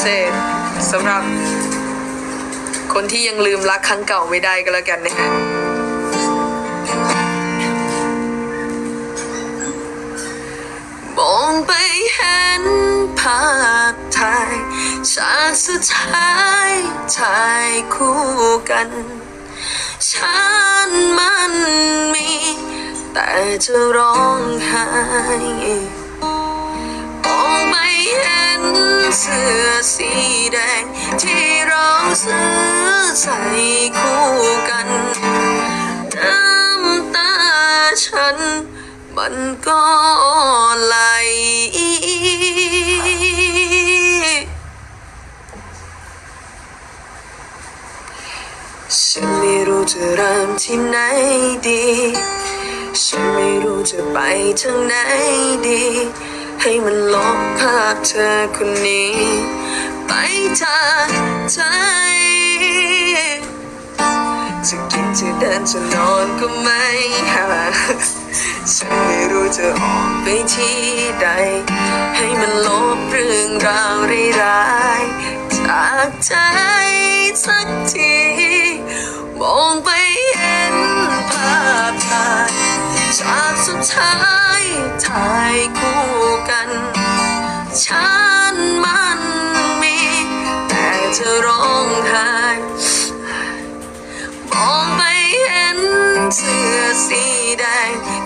เศษสำหรับ คนที่ยังลืมรักครั้งเก่าไม่ได้ก็แล้วกันนะฮะมองไปเห็นภาพถ่ายฉากสุดท้ายถ่ายคู่กัน ฉันมันมี แต่จะร้องไห้ เสื้อสีแดง ที่เราซื้อใส่คู่กันน้ำตาฉัน มันก็ไหลฉันไม่รู้จะเริ่มที่ไหนดี ฉันไม่รู้จะไปทางไหนดี ให้มันลบภาพเธอคนนี้ ไปจากใจจะกินจะเดินจะนอนก็ไม่หาฉันไม่รู้จะออกไปที่ใด ให้มันลบเรื่องราวร้ายๆจากใจสักที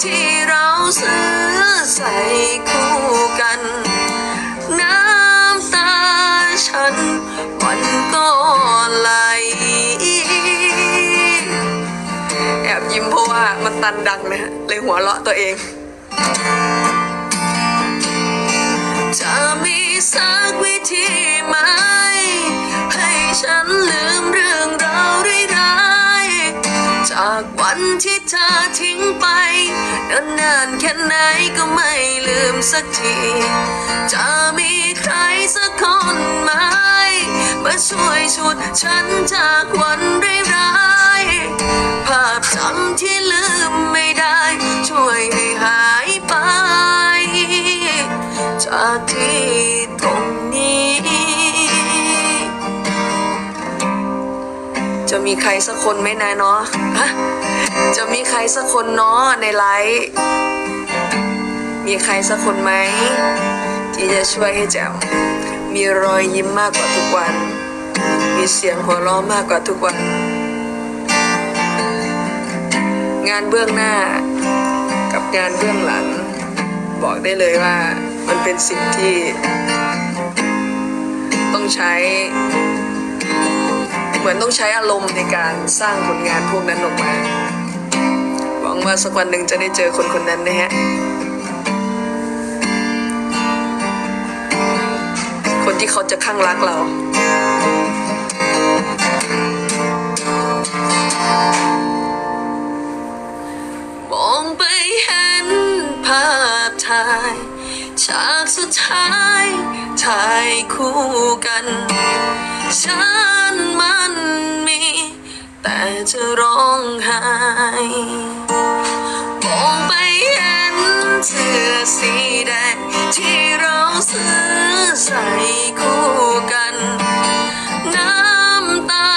ที่เราซื้อใส่คู่กัน น้ำตาฉันมันก็ไหลแอบยิ้มเพราะว่ามันตันดังนะเลยหัวเราะตัวเอง วันที่เธอทิ้งไปนานแค่ไหนก็ไม่ลืมสักที จะมีใครสักคนไหมมาช่วยชุดฉันจากวันร้ายภาพจำที่ลืมไม่ได้ ช่วยให้หายไป จากที่ตรง มีใครสักคนไหมนายเนาะจะมีใครสักคนเนาะในไลฟ์มีใครสักคนไหมที่จะช่วยให้แจ๋วมีรอยยิ้มมากกว่าทุกวัน มีเสียงหัวเราะมากกว่าทุกวัน งานเบื้องหน้ากับงานเบื้องหลัง บอกได้เลยว่ามันเป็นสิ่งที่ ต้องใช้ เหมือนต้องใช้อารมณ์ในการสร้างผลงานพวกนั้นออกมา หวังว่าสักวันหนึ่งจะได้เจอคนคนนั้นนะฮะ คนที่เขาจะข้างรักเรามองไปเห็นภาพถ่ายฉากสุดท้ายถ่ายคู่กัน ฉันมันมี แต่จะร้องไห้มองไปเห็นเสื้อสีแดงที่เราซื้อใส่คู่กัน น้ำตา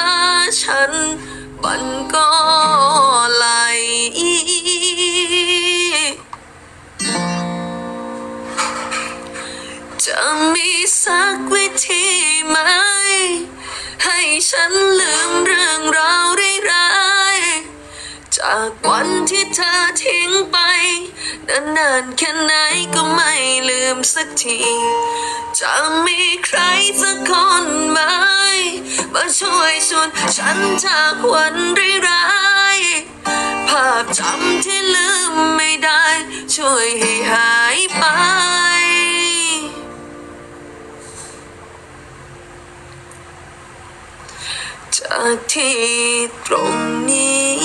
ฉันมันก็ ฉันลืมเรื่องราวร้ายๆจากวันที่เธอทิ้งไป นานๆแค่ไหนก็ไม่ลืมสักที จะมีใครสักคนไหม มาช่วยชวนฉันจากวันร้าย จากที่ตรงนี้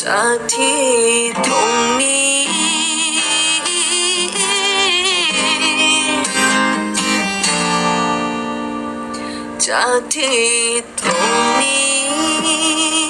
จากที่ตรงนี้ จากที่ตรงนี้